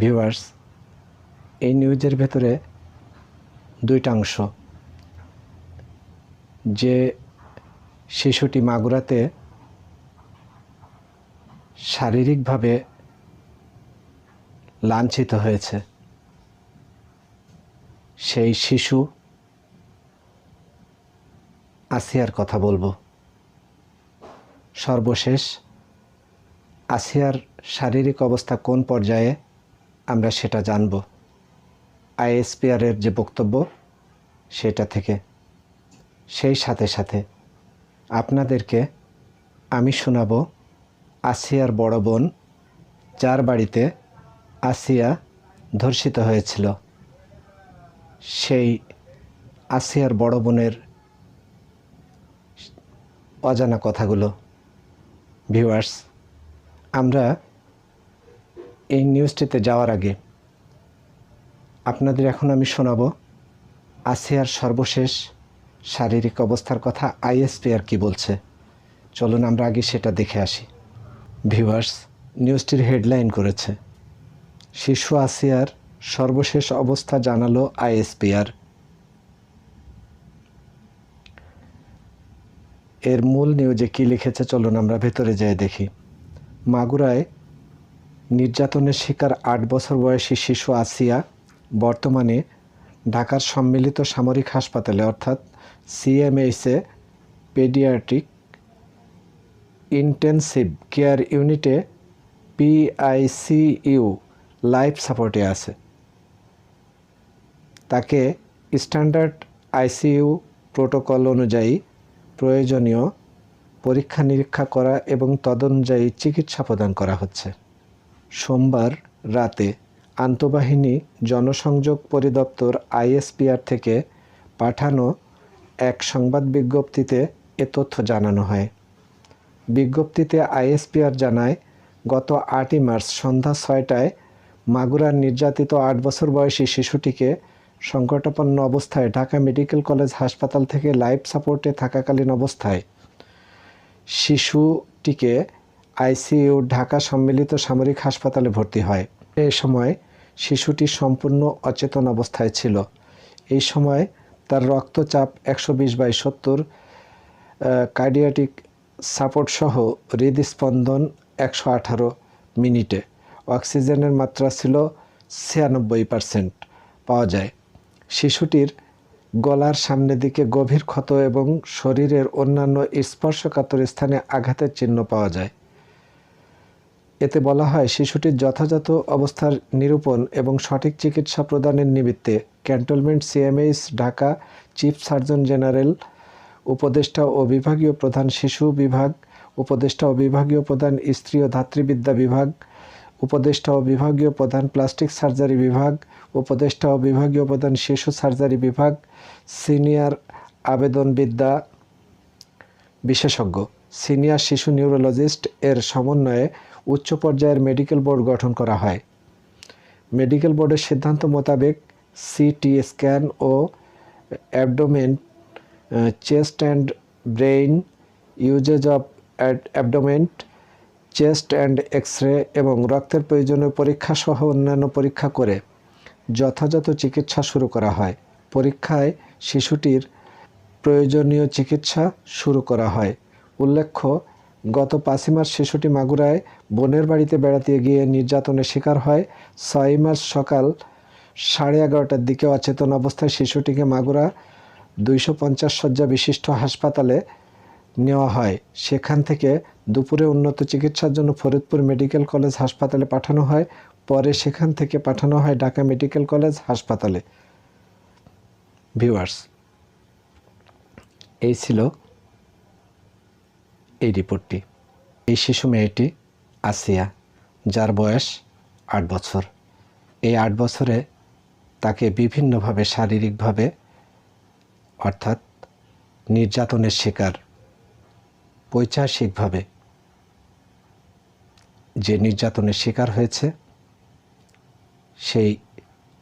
Viewers, এই নিউজের ভেতরে দুইটা অংশ। যে শিশুটি মাগুরাতে শারীরিকভাবে লাঞ্ছিত হয়েছে, সেই শিশু আসিয়ার কথা বলব। সর্বশেষ, আসিয়ার শারীরিক অবস্থা কোন পর্যায়ে আমরা সেটা জানব। আইএসপিআরের যে বক্তব্য, সেটা থেকে। সেই সাথে সাথে আপনাদেরকে আমি শোনাব আসিয়ার বড় বোন, যার বাড়িতে আসিয়া ধর্ষিত হয়েছিল। সেই আসিয়ার বড় বোনের অজানা কথাগুলো। ভিউয়ার্স, আমরা এই নিউজটিতে যাওয়ার আগে আপনাদের এখন আমি শোনাব আসিয়ার সর্বশেষ শারীরিক অবস্থার কথা আইএসপি আর কি বলছে। চলুন আমরা আগে সেটা দেখে আসি। ভিউয়ার্স, নিউজটির হেডলাইন করেছে, শিশু আসিয়ার সর্বশেষ অবস্থা জানালো আইএসপিআর এর মূল নিউজে কি লিখেছে চলুন আমরা ভেতরে যাই দেখি। মাগুরায় নির্যাতনের শিকার আট বছর বয়সী শিশু আসিয়া বর্তমানে ঢাকার সম্মিলিত সামরিক হাসপাতালে, অর্থাৎ সিএমএইসে পেডিয়াট্রিক ইন্টেনসিভ কেয়ার ইউনিটে পিআইসিইউ লাইফ সাপোর্টে আছে। তাকে স্ট্যান্ডার্ড আইসিইউ প্রোটোকল অনুযায়ী প্রয়োজনীয় পরীক্ষা নিরীক্ষা করা এবং তদনুযায়ী চিকিৎসা প্রদান করা হচ্ছে। সোমবার রাতে আন্তঃবাহিনী জনসংযোগ পরিদপ্তর আইএসপিআর থেকে পাঠানো এক সংবাদ বিজ্ঞপ্তিতে এ তথ্য জানানো হয়। বিজ্ঞপ্তিতে আইএসপিআর জানায়, গত আটই মার্চ সন্ধ্যা ছয়টায় মাগুরার নির্যাতিত আট বছর বয়সী শিশুটিকে সংকটাপন্ন অবস্থায় ঢাকা মেডিকেল কলেজ হাসপাতাল থেকে লাইফ সাপোর্টে থাকাকালীন অবস্থায় শিশুটিকে আইসিইউ ঢাকা সম্মিলিত সামরিক হাসপাতালে ভর্তি হয়। এ সময় শিশুটি সম্পূর্ণ অচেতন অবস্থায় ছিল। এই সময় তার রক্তচাপ একশো বিশ বাই সত্তর কার্ডিয়াটিক সাপোর্ট সহ হৃদস্পন্দন একশো আঠারো মিনিটে। অক্সিজেনের মাত্রা ছিল ছিয়ানব্বই পারসেন্ট পাওয়া যায়। শিশুটির গলার সামনের দিকে গভীর ক্ষত এবং শরীরের অন্যান্য স্পর্শকাতর স্থানে আঘাতের চিহ্ন পাওয়া যায়। এতে বলা হয়, শিশুটির যথাযথ অবস্থার নিরূপণ এবং সঠিক চিকিৎসা প্রদানের নিমিত্তে cantonment CMH Dhaka chief surgeon general, উপদেষ্টা ও বিভাগীয় প্রধান শিশু বিভাগ, উপদেষ্টা ও বিভাগীয় প্রধান স্ত্রী ও ধাত্রীবিদ্যা বিভাগ, উপদেষ্টা ও বিভাগীয় প্রধান প্লাস্টিক সার্জারি বিভাগ, উপদেষ্টা ও বিভাগীয় প্রধান শিশু সার্জারি বিভাগ, সিনিয়র আবেদনবিদ্যা বিশেষজ্ঞ। সিনিয়র শিশু নিউরোলজিস্ট এর সমন্বয়ে উচ্চ পর্যায়ের মেডিকেল বোর্ড গঠন করা হয়। মেডিকেল বোর্ডের সিদ্ধান্ত মোতাবেক CT scan O abdomen, chest and brain, usage of abdomen, chest and X ray এবং রক্তের প্রয়োজনীয় পরীক্ষা সহ অন্যান্য পরীক্ষা করে যথাযথ চিকিৎসা শুরু করা হয়। পরীক্ষায় শিশুটির প্রয়োজনীয় চিকিৎসা শুরু করা হয়। উল্লেখ্য, গত পাঁচই মার্চ শিশুটি মাগুরায় বোনের বাড়িতে বেড়াতে গিয়ে নির্যাতনের শিকার হয়। ছয় মার্চ সকাল সাড়ে এগারোটার দিকে অচেতন অবস্থায় শিশুটিকে মাগুরা দুইশো পঞ্চাশ শয্যা বিশিষ্ট হাসপাতালে নেওয়া হয়। সেখান থেকে দুপুরে উন্নত চিকিৎসার জন্য ফরিদপুর মেডিকেল কলেজ হাসপাতালে পাঠানো হয়। পরে সেখান থেকে পাঠানো হয় ঢাকা মেডিকেল কলেজ হাসপাতালে। ভিউয়ার্স, এই ছিল এই রিপোর্টটি। এই শিশু মেয়েটি আসিয়া, যার বয়স আট বছর। এই আট বছরে তাকে বিভিন্নভাবে শারীরিকভাবে, অর্থাৎ নির্যাতনের শিকার, পৈচাসিকভাবে যে নির্যাতনের শিকার হয়েছে, সেই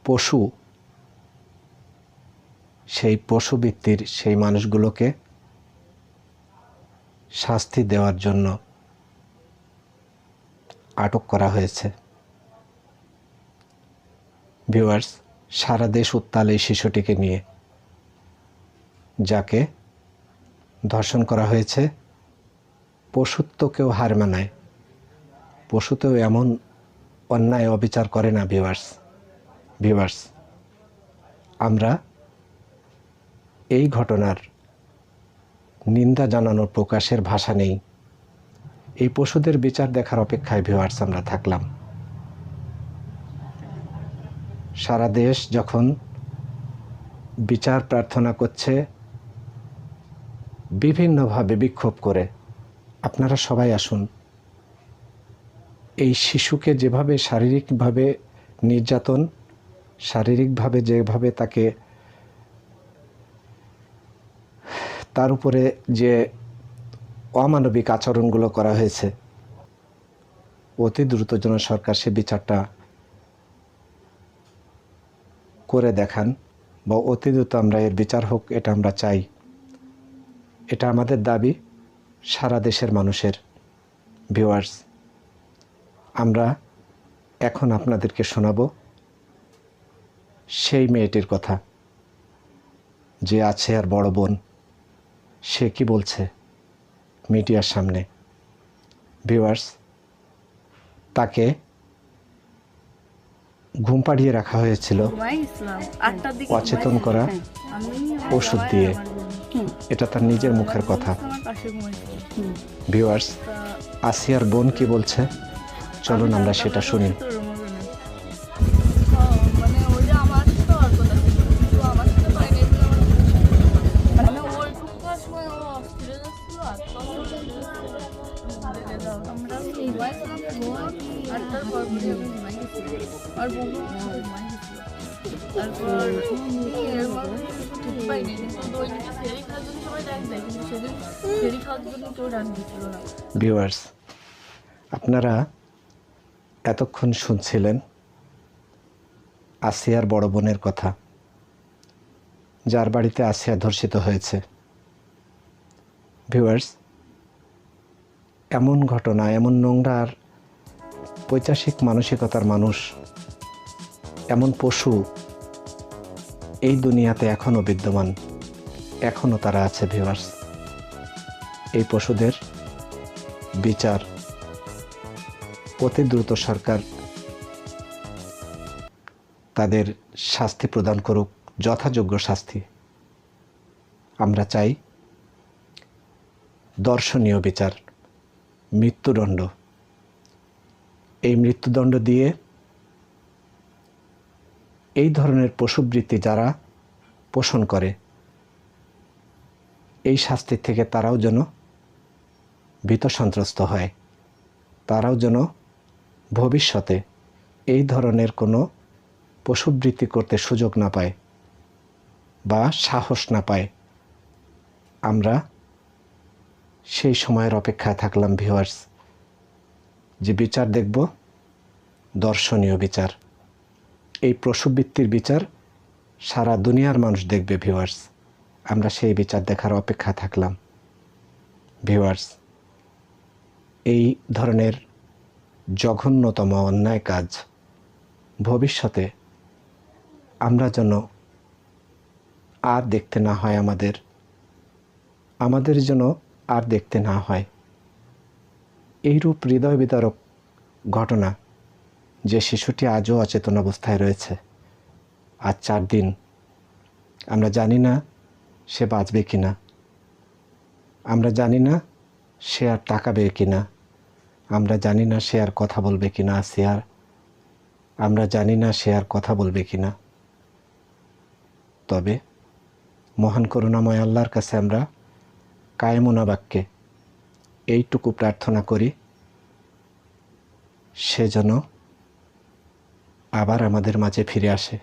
পশু সেই পশু পশুবৃত্তির সেই মানুষগুলোকে শাস্তি দেওয়ার জন্য আটক করা হয়েছে। ভিউয়ার্স, সারা দেশ উত্তাল এই শিশুটিকে নিয়ে, যাকে ধর্ষণ করা হয়েছে। পশুত্বকেও হার মানায়, পশুতেও এমন অন্যায় অবিচার করে না ভিউয়ার্স। ভিউয়ার্স, আমরা এই ঘটনার নিন্দা জানানোর প্রকাশের ভাষা নেই। এই পশুদের বিচার দেখার অপেক্ষায় ভিউয়ার্স আমরা থাকলাম। সারা দেশ যখন বিচার প্রার্থনা করছে, বিভিন্নভাবে বিক্ষোভ করে, আপনারা সবাই আসুন। এই শিশুকে যেভাবে শারীরিকভাবে নির্যাতন, শারীরিকভাবে যেভাবে তাকে তার উপরে যে অমানবিক আচরণগুলো করা হয়েছে, অতি দ্রুত যেন সরকার সে বিচারটা করে দেখান বা অতি দ্রুত আমরা এর বিচার হোক, এটা আমরা চাই। এটা আমাদের দাবি, সারা দেশের মানুষের। ভিউয়ার্স, আমরা এখন আপনাদেরকে শোনাবো সেই মেয়েটির কথা, যে আছে আর বড় বোন। সে কি বলছে মিডিয়ার সামনে? ভিউয়ার্স, তাকে ঘুম পাড়িয়ে রাখা হয়েছিল অচেতন করা ওষুধ দিয়ে। এটা তার নিজের মুখের কথা। ভিউয়ার্স, আসিয়ার বোন কি বলছে? চলুন আমরা সেটা শুনি। ভিউয়ার্স আপনারা এতক্ষণ শুনছিলেন আসিয়ার বড় বোনের কথা যার বাড়িতে আসিয়া ধর্ষিত হয়েছে। ভিউয়ার্স এমন ঘটনা, এমন নোংরা আর পৈচাসিক মানসিকতার মানুষ, এমন পশু এই দুনিয়াতে এখনও বিদ্যমান এখনও তারা আছে ভিউয়ার্স এই পশুদের বিচার অতি দ্রুত সরকার তাদের শাস্তি প্রদান করুক, যথাযোগ্য শাস্তি। আমরা চাই দর্শনীয় বিচার। মৃত্যুদণ্ড। এই মৃত্যুদণ্ড দিয়ে এই ধরনের পশুবৃত্তি যারা পোষণ করে, এই শাস্তির থেকে তারাও যেন ভীত সন্ত্রস্ত হয়। তারাও যেন ভবিষ্যতে এই ধরনের কোনো পশুবৃত্তি করতে সুযোগ না পায় বা সাহস না পায়। আমরা সেই সময়ের অপেক্ষায় থাকলাম ভিউয়ার্স যে বিচার দেখব, দর্শনীয় বিচার। এই পশুবৃত্তির বিচার সারা দুনিয়ার মানুষ দেখবে ভিউয়ার্স আমরা সেই বিচার দেখার অপেক্ষা থাকলাম ভিউয়ার্স এই ধরনের জঘন্যতম অন্যায় কাজ ভবিষ্যতে আমরা যেন আর দেখতে না হয় আমাদের আমাদের যেন আর দেখতে না হয়। এইরূপ হৃদয় বিদারক ঘটনা যে শিশুটি আজও অচেতন অবস্থায় রয়েছে। আজ চার দিন, আমরা জানি না সে বাঁচবে কি না আমরা জানি না সে আর তাকাবে কি না আমরা জানি না সে আর কথা বলবে কি না সে আর আমরা জানি না সে আর কথা বলবে কি না তবে মহান করুণাময় আল্লাহর কাছে আমরা কায়মনা বাক্যে এইটুকু প্রার্থনা করি, সে যেন আবার আমাদের মাঝে ফিরে আসে।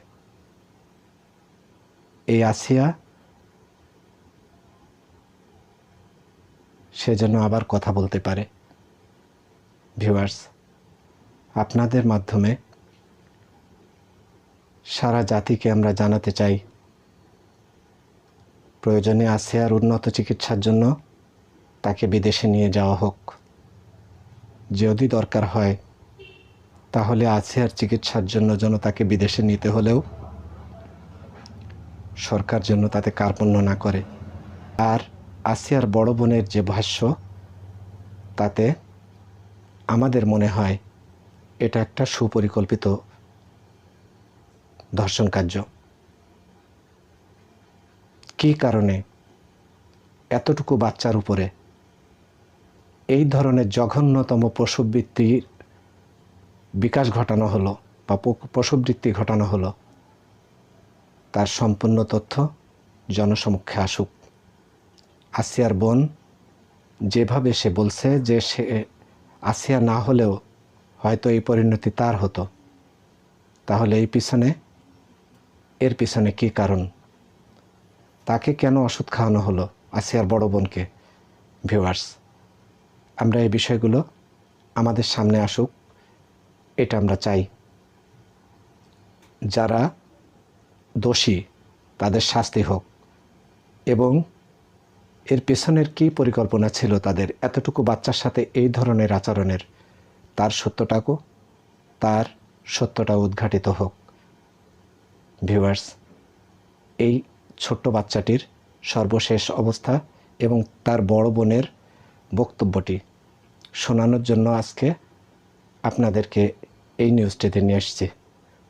এই আসিয়া সে যেন আবার কথা বলতে পারে। ভিউয়ার্স, আপনাদের মাধ্যমে সারা জাতিকে আমরা জানাতে চাই প্রয়োজনে আসিয়ার উন্নত চিকিৎসার জন্য, তাকে বিদেশে নিয়ে যাওয়া হোক। যদি দরকার হয়, তাহলে আসিয়ার চিকিৎসার জন্য যেন তাকে বিদেশে নিতে হলেও সরকার জন্য তাতে কার্পণ্য না করে। আর আসিয়ার বড় বোনের যে ভাষ্য, তাতে আমাদের মনে হয় এটা একটা সুপরিকল্পিত ধর্ষণ কার্য। কী কারণে এতটুকু বাচ্চার উপরে? এই ধরনের জঘন্যতম প্রসববৃত্তির বিকাশ ঘটানো হলো বা প- প্রসববৃত্তি ঘটানো হলো, তার সম্পূর্ণ তথ্য জনসমক্ষে আসুক। আসিয়ার বোন যেভাবে সে বলছে যে সে, আসিয়া না হলেও হয়তো এই পরিণতি তার হতো, তাহলে এই পিছনে, এর পিছনে কী কারণ? তাকে কেন ওষুধ খাওয়ানো হলো? আসিয়ার বড় বোনকে। ভিউয়ার্স, আমরা এই বিষয়গুলো আমাদের সামনে আসুক, এটা আমরা চাই। যারা দোষী, তাদের শাস্তি হোক। এবং এর পেছনের কী পরিকল্পনা ছিল তাদের? এতটুকু বাচ্চার সাথে এই ধরনের আচরণের তার সত্যটাকও তার সত্যটা উদ্ঘাটিত হোক। ভিউয়ার্স, এই ছোট্ট বাচ্চাটির সর্বশেষ অবস্থা এবং তার বড় বোনের বক্তব্যটি শোনানোর জন্য আজকে আপনাদেরকে এই নিউজটিতে নিয়ে এসেছি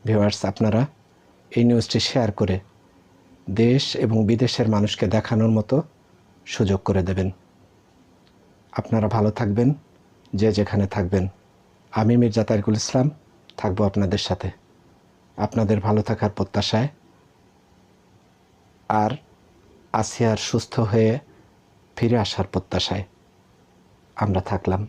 ভিউয়ার্স, আপনারা এই নিউজটি শেয়ার করে দেশ এবং বিদেশের মানুষকে দেখানোর মতো সুযোগ করে দেবেন। আপনারা ভালো থাকবেন, যে যেখানে থাকবেন। আমি মির্জা তারিকুল ইসলাম, থাকব আপনাদের সাথে। আপনাদের ভালো থাকার প্রত্যাশায় আর আসিয়ার সুস্থ হয়ে ফিরে আসার প্রত্যাশায় আমরা থাকলাম।